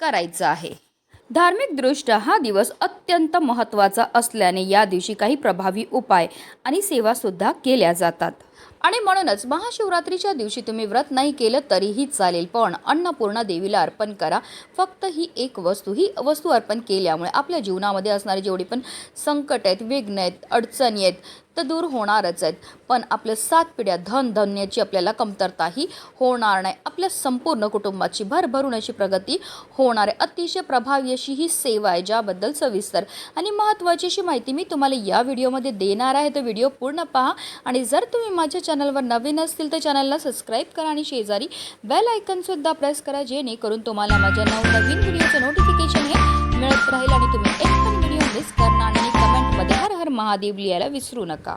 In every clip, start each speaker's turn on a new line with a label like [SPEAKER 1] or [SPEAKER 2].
[SPEAKER 1] करायचं आहे. धार्मिकदृष्ट्या हा दिवस अत्यंत महत्त्वाचा असल्याने या दिवशी काही प्रभावी उपाय आणि सेवासुद्धा केल्या जातात. आणि म्हणूनच महाशिवरात्रीच्या दिवशी तुम्ही व्रत नाही केलं तरीही चालेल पण अन्नपूर्णा देवीला अर्पण करा. फक्त ही एक वस्तू ही वस्तू अर्पण केल्यामुळे आपल्या जीवनामध्ये असणारे जेवढे पण संकट आहेत विघ्न आहेत अडचणी आहेत तर दूर होणारच आहेत. पण आपल्या सात पिढ्या धन धन्याची आपल्याला कमतरताही होणार नाही. आपल्या संपूर्ण कुटुंबाची भरभरून अशी प्रगती होणार आहे. अतिशय प्रभावी अशी ही सेवा आहे ज्याबद्दल सविस्तर आणि महत्त्वाची अशी माहिती मी तुम्हाला या व्हिडिओमध्ये देणार आहे. तर व्हिडिओ पूर्ण पहा आणि जर तुम्ही माझ्या चॅनलवर नवीन असतील तर चॅनलला सबस्क्राईब करा आणि शेजारी बेल आयकनसुद्धा प्रेस करा जेणेकरून तुम्हाला माझ्या नवनवीन व्हिडिओचं नोटिफिकेशन हे मिळत राहील आणि तुम्ही एक पण व्हिडिओ मिस करणार आणि कमेंटमध्ये हर हर महादेव लिहायला विसरू नका.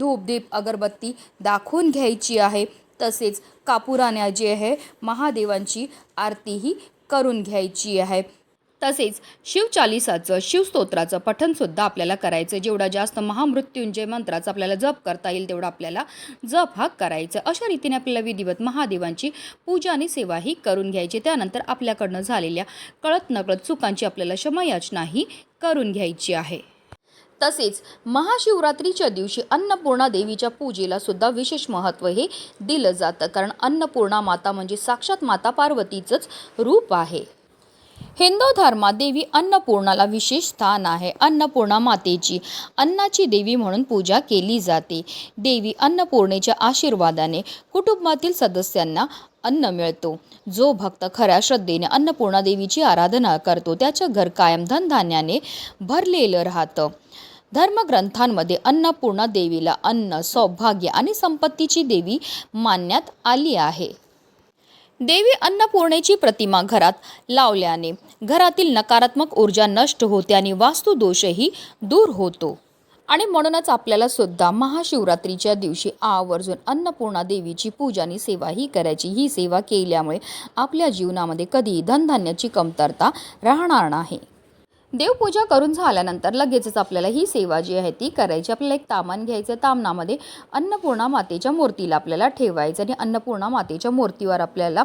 [SPEAKER 1] धूपदीप अगरबत्ती दाखवून घ्यायची आहे. तसेच कापुराण्या जी आहे महादेवांची आरतीही करून घ्यायची आहे. तसेच शिवचालिसाचं शिवस्तोत्राचं पठणसुद्धा आपल्याला करायचं आहे जेवढा जास्त महामृत्युंजय मंत्राचा आपल्याला जप करता येईल तेवढा आपल्याला जप हा करायचा अशा रीतीने आपल्याला विधिवत महादेवांची पूजा आणि सेवाही करून घ्यायची. त्यानंतर आपल्याकडनं झालेल्या कळत नकळत चुकांची आपल्याला क्षमायाचनाही करून घ्यायची आहे. तसेच महाशिवरात्रीच्या दिवशी अन्नपूर्णा देवीच्या पूजेला सुद्धा विशेष महत्त्व हे दिलं जातं. कारण अन्नपूर्णा माता म्हणजे साक्षात माता पार्वतीचंच रूप आहे. हिंदू धर्मात देवी अन्नपूर्णाला विशेष स्थान आहे. अन्नपूर्णा मातेची अन्नाची देवी म्हणून पूजा केली जाते. देवी अन्नपूर्णेच्या आशीर्वादाने कुटुंबातील सदस्यांना अन्न मिळतो. जो भक्त खऱ्या श्रद्धेने अन्नपूर्णा देवीची आराधना करतो त्याचं घर कायम धनधान्याने भरलेलं राहतं. धर्मग्रंथांमध्ये अन्नपूर्णा देवीला अन्न सौभाग्य आणि संपत्तीची देवी मानण्यात आली आहे. देवी अन्नपूर्णेची प्रतिमा घरात लावल्याने घरातील नकारात्मक ऊर्जा नष्ट होते आणि वास्तुदोषही दूर होतो. आणि म्हणूनच आपल्याला सुद्धा महाशिवरात्रीच्या दिवशी आवर्जून अन्नपूर्णा देवीची पूजा आणि सेवा ही करायची. ही सेवा केल्यामुळे आपल्या जीवनामध्ये कधीही धनधान्याची कमतरता राहणार नाही. देवपूजा करून झाल्यानंतर लगेचच आपल्याला ही सेवा जी आहे ती करायची. आपल्याला एक तामान घ्यायचं तामनामध्ये अन्नपूर्णा मातेच्या मूर्तीला आपल्याला ठेवायचं आणि अन्नपूर्णा मातेच्या मूर्तीवर आपल्याला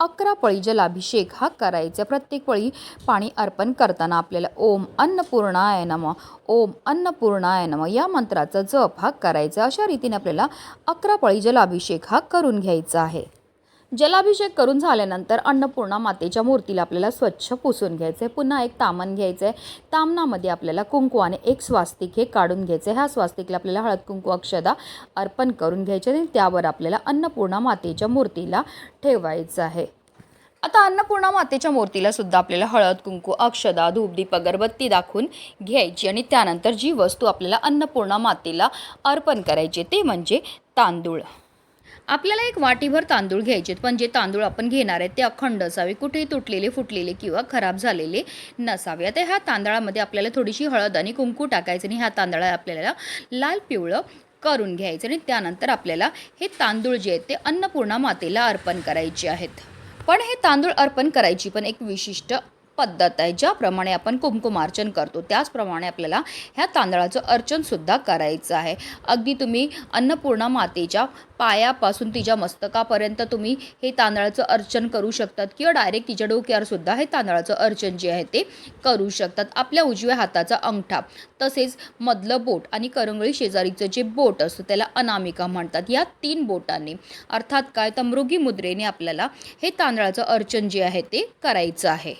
[SPEAKER 1] अकरा पळी जलाभिषेक हा करायचा. प्रत्येक पळी पाणी अर्पण करताना आपल्याला ओम अन्नपूर्णाय नम ओम अन्नपूर्णाय नम या मंत्राचा जप हा करायचा. अशा रीतीने आपल्याला अकरा पळी जलाभिषेक हा करून घ्यायचा आहे. जलाभिषेक करून झाल्यानंतर अन्नपूर्णा मातेच्या मूर्तीला आपल्याला स्वच्छ पुसून घ्यायचं आहे पुन्हा एक तामन घ्यायचं आहे तामनामध्ये आपल्याला कुंकवाने एक स्वास्तिक हे काढून घ्यायचं आहे ह्या स्वास्तिकला आपल्याला हळद कुंकू अक्षदा अर्पण करून घ्यायचे आणि त्यावर आपल्याला अन्नपूर्णा मातेच्या मूर्तीला ठेवायचं आहे. आता अन्नपूर्णा मातेच्या मूर्तीला सुद्धा आपल्याला हळद कुंकू अक्षदा धूपदीप अगरबत्ती दाखवून घ्यायची आणि त्यानंतर जी वस्तू आपल्याला अन्नपूर्णा मातेला अर्पण करायची ते म्हणजे तांदूळ. आपल्याला एक वाटीभर तांदूळ घ्यायचे पण जे तांदूळ आपण घेणार आहेत ते अखंड असावे कुठेही तुटलेले फुटलेले किंवा खराब झालेले नसावे. आता ह्या तांदळामध्ये आपल्याला थोडीशी हळद आणि कुंकू टाकायचं आणि ह्या तांदळा आपल्याला लाल पिवळं करून घ्यायचं आणि त्यानंतर आपल्याला हे तांदूळ जे आहेत ते अन्नपूर्णा मातेला अर्पण करायचे आहेत. पण हे तांदूळ अर्पण करायची पण एक विशिष्ट पद्धत आहे ज्याप्रमाणे आपण कुंकुमार्चन करतो त्याचप्रमाणे आपल्याला ह्या तांदळाचं अर्चनसुद्धा करायचं आहे. अगदी तुम्ही अन्नपूर्णा मातेच्या पायापासून तिच्या मस्तकापर्यंत तुम्ही हे तांदळाचं अर्चन करू शकतात किंवा डायरेक्ट तिच्या डोक्यावर सुद्धा हे तांदळाचं अर्चन जे आहे ते करू शकतात. आपल्या उजव्या हाताचा अंगठा तसेच मधलं बोट आणि करंगळी शेजारीचं जे बोट असतं त्याला अनामिका म्हणतात. या तीन बोटांनी अर्थात काय? तर मृगी मुद्रेने आपल्याला हे तांदळाचं अर्चन जे आहे ते करायचं आहे.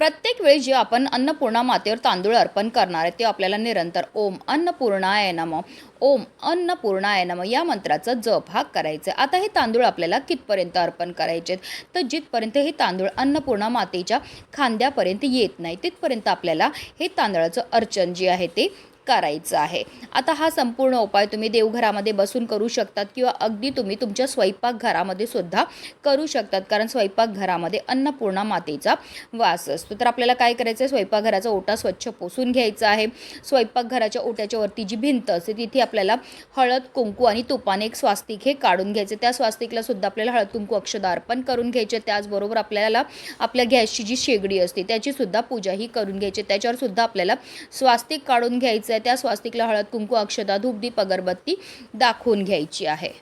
[SPEAKER 1] प्रत्येक वेळी जे आपण अन्नपूर्णा मातेवर तांदूळ अर्पण करणार आहे ते आपल्याला निरंतर ओम अन्नपूर्णाय नम ओम अन्नपूर्णाय नम या मंत्राचा जप हा करायचा आहे. आता हे तांदूळ आपल्याला कितपर्यंत अर्पण करायचे आहेत तर जिथपर्यंत हे तांदूळ अन्नपूर्णा मातेच्या खांद्यापर्यंत येत नाही तिथपर्यंत आपल्याला हे तांदळाचं अर्चन जे आहे ते करायचं आहे. आता हा संपूर्ण उपाय तुम्ही देवघरामध्ये बसून करू शकतात किंवा अगदी तुम्ही तुमच्या स्वयंपाकघरामध्ये सुद्धा करू शकतात. कारण स्वयंपाकघरामध्ये अन्नपूर्णा मातेचा वास असतो. तर आपल्याला काय करायचं आहे स्वयंपाकघराचा ओटा स्वच्छ पुसून घ्यायचा आहे. स्वयंपाकघराच्या ओट्याच्या वरती जी भिंत असते तिथे आपल्याला हळद कुंकू आणि तुपाने एक स्वास्तिक हे काढून घ्यायचे. त्या स्वास्तिकला सुद्धा आपल्याला हळद कुंकू अक्षदा अर्पण करून घ्यायचे. त्याचबरोबर आपल्याला आपल्या गॅसची जी शेगडी असते त्याची सुद्धा पूजा ही करून घ्यायची. त्याच्यावर सुद्धा आपल्याला स्वास्तिक काढून घ्यायचं आहे त्या स्वास्तिकला हळद कुंकू अक्षदा धूपदीप अगरबत्ती दाखवून घ्यायची आहे.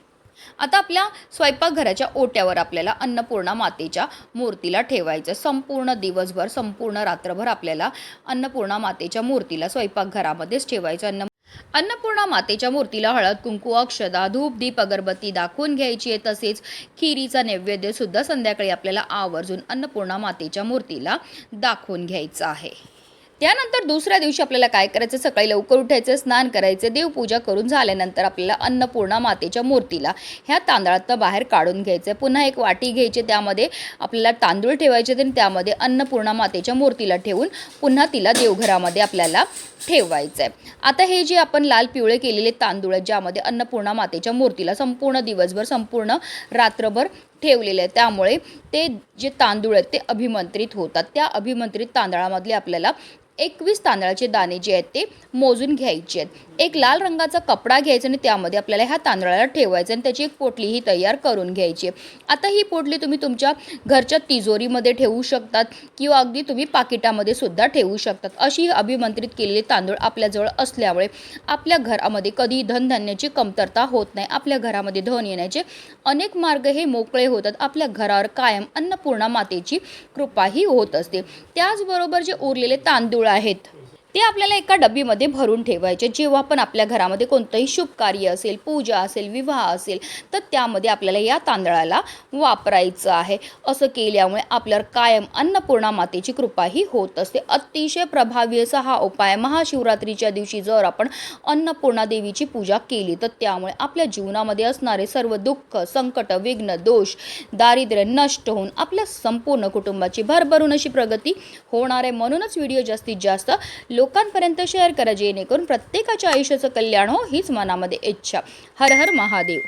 [SPEAKER 1] आता आपल्या स्वयंपाकघराच्या ओट्यावर आपल्याला अन्नपूर्णा मातेच्या मूर्तीला ठेवायचं. संपूर्ण दिवसभर संपूर्ण रात्रभर आपल्याला अन्नपूर्णा मातेच्या मूर्तीला स्वयंपाकघरामध्येच ठेवायचं. अन्न अन्नपूर्णा मातेच्या मूर्तीला हळद कुंकू अक्षदा धूप दीप अगरबत्ती दाखवून घ्यायची आहे. तसेच खिरीचा नैवेद्य सुद्धा संध्याकाळी आपल्याला आवर्जून अन्नपूर्णा मातेच्या मूर्तीला दाखवून घ्यायचं आहे. त्यानंतर दुसऱ्या दिवशी आपल्याला काय करायचं? सकाळी लवकर उठायचं स्नान करायचं देवपूजा करून झाल्यानंतर आपल्याला अन्नपूर्णा मातेच्या मूर्तीला ह्या तांदळातनं बाहेर काढून घ्यायचं. पुन्हा एक वाटी घ्यायची त्यामध्ये आपल्याला तांदूळ ठेवायचे आणि त्यामध्ये अन्नपूर्णा मातेच्या मूर्तीला ठेवून पुन्हा तिला देवघरामध्ये आपल्याला ठेवायचं आहे आता हे जे आपण लाल पिवळे केलेले तांदूळ आहेत ज्यामध्ये अन्नपूर्णा मातेच्या मूर्तीला संपूर्ण दिवसभर संपूर्ण रात्रभर ठेवलेले आहे त्यामुळे ते जे तांदूळ आहेत ते अभिमंत्रित होतात. त्या अभिमंत्रित तांदळामधले आपल्याला एकवीस तांदळाचे दाणे जे आहेत ते मोजून घ्यायचे आहेत. एक लाल रंगाचा कपडा घ्यायचा आणि त्यामध्ये आपल्याला ह्या तांदळाला ठेवायचं आणि त्याची एक पोटली ही तयार करून घ्यायची आहे. आता ही पोटली तुम्ही तुमच्या घरच्या तिजोरीमध्ये ठेवू शकतात किंवा अगदी तुम्ही पाकिटामध्ये सुद्धा ठेवू शकतात. अशी अभिमंत्रित केलेले तांदूळ आपल्याजवळ असल्यामुळे आपल्या घरामध्ये कधी धनधान्याची कमतरता होत नाही. आपल्या घरामध्ये धन येण्याचे अनेक मार्ग हे मोकळे होतात. आपल्या घरावर कायम अन्नपूर्णा मातेची कृपाही होत असते. त्याचबरोबर जे उरलेले तांदूळ आहेत. ते आपल्याला एका डब्बीमध्ये भरून ठेवायचे. जेव्हा पण आपल्या घरामध्ये कोणतंही शुभ कार्य असेल पूजा असेल विवाह असेल तर त्यामध्ये आपल्याला या तांदळाला वापरायचं आहे. असं केल्यामुळे आपल्यावर कायम अन्नपूर्णा मातेची कृपाही होत असते. अतिशय प्रभावी असा हा उपाय महाशिवरात्रीच्या दिवशी जर आपण अन्नपूर्णा देवीची पूजा केली तर त्यामुळे आपल्या जीवनामध्ये असणारे सर्व दुःख संकट विघ्न दोष दारिद्र्य नष्ट होऊन आपल्या संपूर्ण कुटुंबाची भरभरून अशी प्रगती होणार आहे. म्हणूनच व्हिडिओ जास्तीत जास्त लोकांपर्यंत शेअर करा जेणेकरून प्रत्येकाच्या आयुष्याचं कल्याण हो हीच मनामध्ये इच्छा. हर हर महादेव.